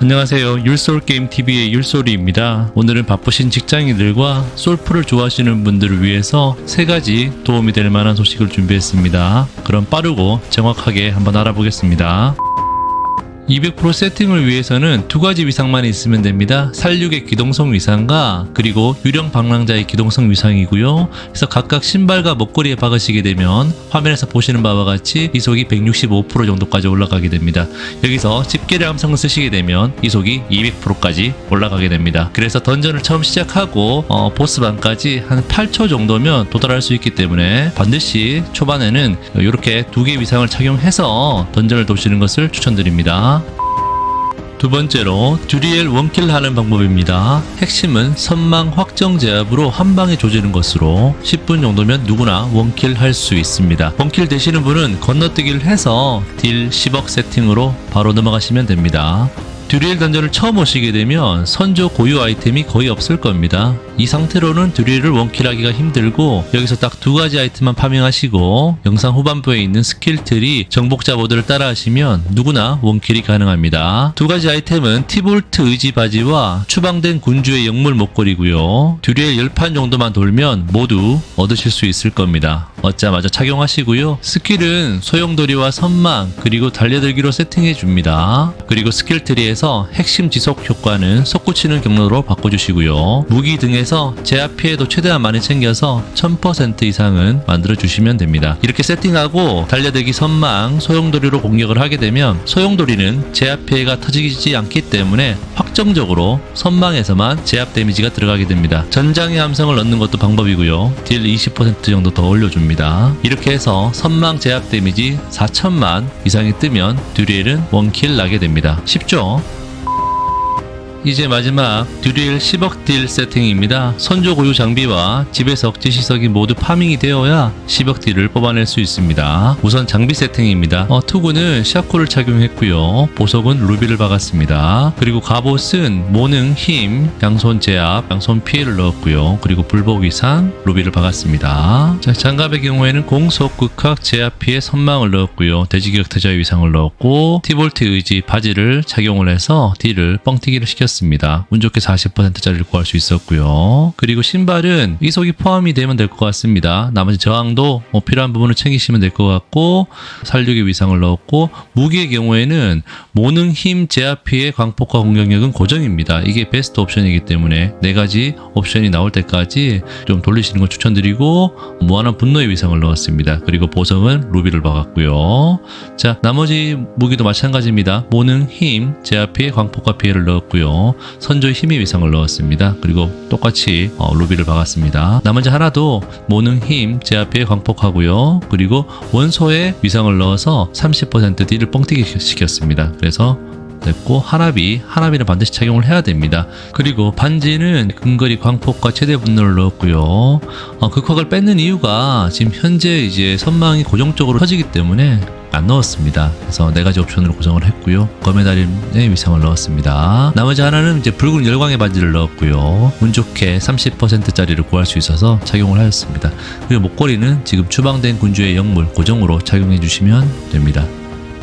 안녕하세요. 율솔게임TV의 율솔이입니다. 오늘은 바쁘신 직장인들과 솔프를 좋아하시는 분들을 위해서 세 가지 도움이 될 만한 소식을 준비했습니다. 그럼 빠르고 정확하게 한번 알아보겠습니다. 200% 세팅을 위해서는 두 가지 위상만 있으면 됩니다. 살육의 기동성 위상과 그리고 유령 방랑자의 기동성 위상이고요. 그래서 각각 신발과 목걸이에 박으시게 되면 화면에서 보시는 바와 같이 이속이 165% 정도까지 올라가게 됩니다. 여기서 집게를 함성을 쓰시게 되면 이속이 200%까지 올라가게 됩니다. 그래서 던전을 처음 시작하고 어, 보스반까지 한 8초 정도면 도달할 수 있기 때문에 반드시 초반에는 이렇게 두 개 위상을 착용해서 던전을 도시는 것을 추천드립니다. 두 번째로 듀리엘 원킬 하는 방법입니다. 핵심은 선망 확정 제압으로 한 방에 조지는 것으로 10분 정도면 누구나 원킬 할 수 있습니다. 원킬 되시는 분은 건너뛰기를 해서 딜 10억 세팅으로 바로 넘어가시면 됩니다. 듀리엘 던전을 처음 오시게 되면 선조 고유 아이템이 거의 없을 겁니다. 이 상태로는 듀리엘을 원킬하기가 힘들고 여기서 딱 두 가지 아이템만 파밍하시고 영상 후반부에 있는 스킬 틀이 정복자 모드를 따라하시면 누구나 원킬이 가능합니다. 두 가지 아이템은 티볼트 의지 바지와 추방된 군주의 영물 목걸이고요. 듀리엘 10판 정도만 돌면 모두 얻으실 수 있을 겁니다. 얻자마자 착용하시고요. 스킬은 소용돌이와 선망 그리고 달려들기로 세팅해 줍니다. 그리고 스킬 트리에서 핵심 지속 효과는 솟구치는 경로로 바꿔주시고요. 무기 등에서 제압 피해도 최대한 많이 챙겨서 1000% 이상은 만들어 주시면 됩니다. 이렇게 세팅하고 달려들기 선망 소용돌이로 공격을 하게 되면 소용돌이는 제압 피해가 터지지 않기 때문에 확정적으로 선망에서만 제압 데미지가 들어가게 됩니다. 전장의 함성을 넣는 것도 방법이고요. 딜 20% 정도 더 올려줍니다. 이렇게 해서 선망 제압 데미지 4천만 이상이 뜨면 듀리엘은 원킬 나게 됩니다. 쉽죠? 이제 마지막 듀리엘 10억 딜 세팅입니다. 선조 고유 장비와 집에서 억지시석이 모두 파밍이 되어야 10억 딜을 뽑아낼 수 있습니다. 우선 장비 세팅입니다. 어, 투구는 샤코를 착용했고요. 보석은 루비를 박았습니다. 그리고 갑옷은 모능, 힘, 양손 제압, 양손 피해를 넣었고요. 그리고 불복 이상, 루비를 박았습니다. 자, 장갑의 경우에는 공속, 극학, 제압 피해, 선망을 넣었고요. 돼지기력 태자의 위상을 넣었고 티볼트 의지 바지를 착용을 해서 딜을 뻥튀기를 시켰습니다. 운 좋게 40%짜리를 구할 수 있었고요. 그리고 신발은 이속이 포함이 되면 될 것 같습니다. 나머지 저항도 뭐 필요한 부분을 챙기시면 될 것 같고 살육의 위상을 넣었고 무기의 경우에는 모능 힘 제압 피해 광폭과 공격력은 고정입니다. 이게 베스트 옵션이기 때문에 네 가지 옵션이 나올 때까지 좀 돌리시는 걸 추천드리고 무한한 분노의 위상을 넣었습니다. 그리고 보석은 루비를 박았고요. 자 나머지 무기도 마찬가지입니다. 모능 힘 제압 피해 광폭과 피해를 넣었고요. 선조의 힘의 위상을 넣었습니다. 그리고 똑같이 어, 루비를 박았습니다. 나머지 하나도 모능 힘 제압 피해 광폭하고요. 그리고 원소의 위상을 넣어서 30% 딜을 뻥튀기 시켰습니다. 그래서 됐고 하나비 하나비는 반드시 착용을 해야 됩니다 그리고 반지는 근거리 광폭과 최대 분노를 넣었고요 어, 극확을 뺏는 이유가 지금 현재 이제 선망이 고정적으로 터지기 때문에 안 넣었습니다. 그래서 네 가지 옵션으로 고정을 했고요. 검의다림의 위상을 넣었습니다. 나머지 하나는 이제 붉은 열광의 반지를 넣었고요. 운 좋게 30%짜리를 구할 수 있어서 착용을 하였습니다. 그리고 목걸이는 지금 추방된 군주의 영물 고정으로 착용해 주시면 됩니다.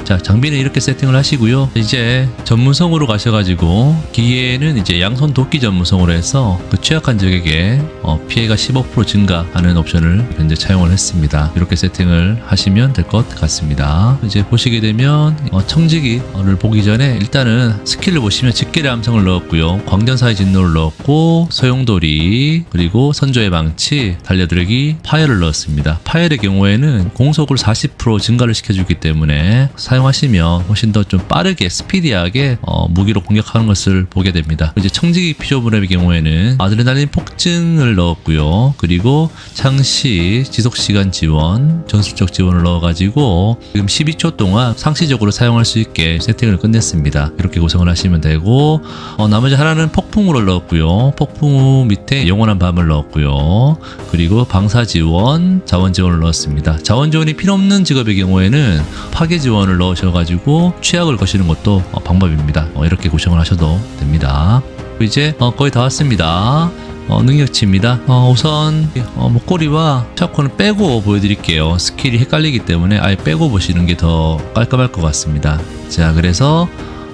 자, 장비는 이렇게 세팅을 하시고요. 이제 전문성으로 가셔가지고 기계는 이제 양손 도끼 전문성으로 해서 그 취약한 적에게 어, 피해가 15% 증가하는 옵션을 현재 차용을 했습니다. 이렇게 세팅을 하시면 될 것 같습니다. 이제 보시게 되면 어, 청지기를 보기 전에 일단은 스킬을 보시면 집게의 함성을 넣었고요. 광전사의 진노를 넣었고 소용돌이 그리고 선조의 망치 달려들기 파열을 넣었습니다. 파열의 경우에는 공속을 40% 증가를 시켜주기 때문에 사용하시면 훨씬 더 좀 빠르게 스피디하게 어, 무기로 공격하는 것을 보게 됩니다. 이제 청지기 피조물의 경우에는 아드레날린 폭증을 넣었고요. 그리고 상시 지속 시간 지원, 전술적 지원을 넣어가지고 지금 12초 동안 상시적으로 사용할 수 있게 세팅을 끝냈습니다. 이렇게 구성을 하시면 되고 어, 나머지 하나는 폭풍우를 넣었고요. 폭풍우 밑에 영원한 밤을 넣었고요. 그리고 방사 지원, 자원 지원을 넣었습니다. 자원 지원이 필요 없는 직업의 경우에는 파괴 지원을 넣으셔가지고 취약을 거시는 것도 어, 방법입니다. 어, 이렇게 구성을 하셔도 됩니다. 이제 어, 거의 다 왔습니다. 어, 능력치입니다. 어, 우선 어, 목걸이와 샤코는 빼고 보여드릴게요. 스킬이 헷갈리기 때문에 아예 빼고 보시는 게 더 깔끔할 것 같습니다. 자, 그래서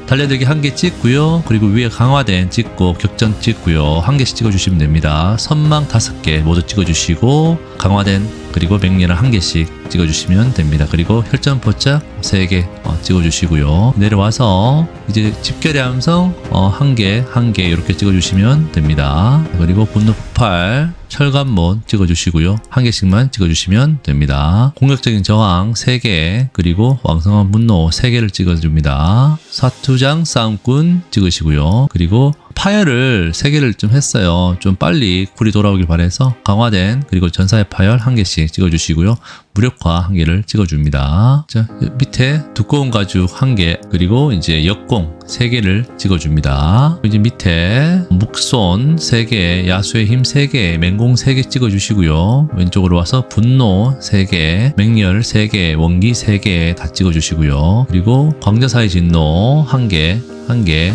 달려들기 한 개 찍고요. 그리고 위에 강화된 찍고 격전 찍고요. 한 개씩 찍어주시면 됩니다. 선망 다섯 개 모두 찍어주시고 강화된 그리고 맹렬한 한 개씩 찍어주시면 됩니다. 그리고 혈전 포착 세개 어, 찍어주시고요. 내려와서 이제 집결의 함성 어, 한 개, 한개 이렇게 찍어주시면 됩니다. 그리고 분노 폭발 철관몬 찍어주시고요. 한 개씩만 찍어주시면 됩니다. 공격적인 저항 3개, 그리고 왕성한 분노 3개를 찍어줍니다. 사투장 싸움꾼 찍으시고요. 그리고 파열을 3개를 좀 했어요. 좀 빨리 굴이 돌아오길 바래서 강화된 그리고 전사의 파열 한 개씩 찍어주시고요. 무력화 한 개를 찍어줍니다. 자, 밑에 두꺼운 가죽 한 개, 그리고 이제 역공 세 개를 찍어줍니다. 이제 밑에 묵손 세 개, 야수의 힘 세 개, 맹공 세 개 찍어주시고요. 왼쪽으로 와서 분노 세 개, 맹렬 세 개, 원기 세 개 다 찍어주시고요. 그리고 광자사의 진노 한 개, 한 개,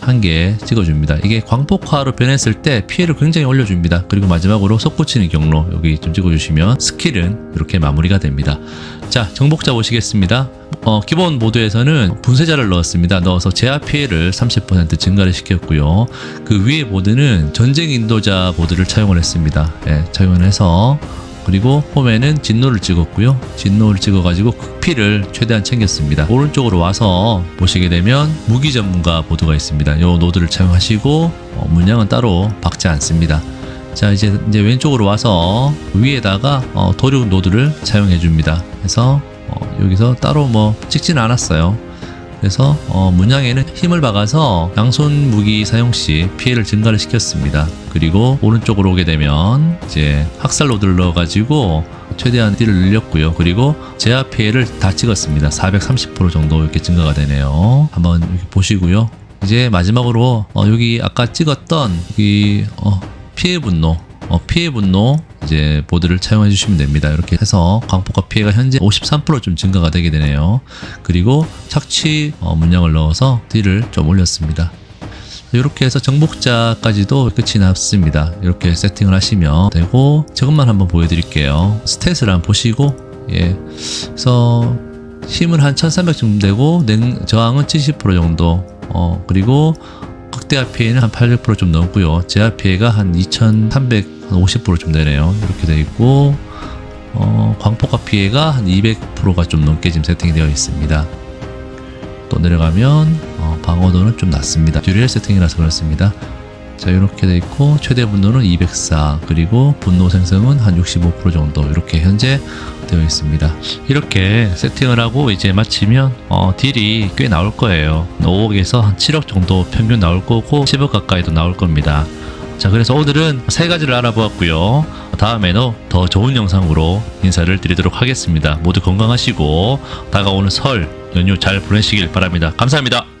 한 개 찍어줍니다. 이게 광폭화로 변했을 때 피해를 굉장히 올려줍니다. 그리고 마지막으로 솟구치는 경로 여기 좀 찍어주시면 스킬은 이렇게 마무리가 됩니다. 자, 정복자 보시겠습니다. 어, 기본 모드에서는 분쇄자를 넣었습니다. 넣어서 제압 피해를 30% 증가를 시켰고요. 그 위에 모드는 전쟁 인도자 모드를 차용을 했습니다. 예, 차용을 해서 그리고 홈에는 진노를 찍었고요. 진노를 찍어가지고 극피를 최대한 챙겼습니다. 오른쪽으로 와서 보시게 되면 무기 전문가 보드가 있습니다. 이 노드를 차용하시고 어, 문양은 따로 박지 않습니다. 자 이제 이제 왼쪽으로 와서 위에다가 어, 도륙 노드를 사용해 줍니다. 그래서 어, 여기서 따로 뭐 찍지는 않았어요. 그래서 어, 문양에는 힘을 박아서 양손 무기 사용 시 피해를 증가를 시켰습니다. 그리고 오른쪽으로 오게 되면 이제 학살 로드를 넣어가지고 최대한 딜을 늘렸고요. 그리고 제압 피해를 다 찍었습니다. 430% 정도 이렇게 증가가 되네요. 한번 보시고요. 이제 마지막으로 어, 여기 아까 찍었던 이 어, 피해 분노 어, 피해 분노 이제 보드를 차용해 주시면 됩니다. 이렇게 해서 광폭과 피해가 현재 53%좀 증가가 되게 되네요. 그리고 착취 어, 문양을 넣어서 딜을 좀 올렸습니다. 이렇게 해서 정복자까지도 끝이 났습니다. 이렇게 세팅을 하시면 되고 저것만 한번 보여드릴게요. 스탯을 한번 보시고 예, 그래서 힘은 한 1300쯤 되고 냉 저항은 70% 정도 어 그리고 극대화 피해는 한 800%좀 넘고요. 제압 피해가 한 2,350%좀 되네요. 이렇게 되어 있고 어, 광폭화 피해가 한 200%가 좀 넘게 지금 세팅이 되어 있습니다. 또 내려가면 어, 방어도는 좀 낮습니다. 듀리얼 세팅이라서 그렇습니다. 자 이렇게 돼 있고 최대 분노는 204 그리고 분노 생성은 한 65% 정도 이렇게 현재 되어 있습니다. 이렇게 세팅을 하고 이제 마치면 어, 딜이 꽤 나올 거예요. 5억에서 한 7억 정도 평균 나올 거고 10억 가까이도 나올 겁니다. 자 그래서 오늘은 세 가지를 알아보았고요. 다음에는 더 좋은 영상으로 인사를 드리도록 하겠습니다. 모두 건강하시고 다가오는 설 연휴 잘 보내시길 바랍니다. 감사합니다.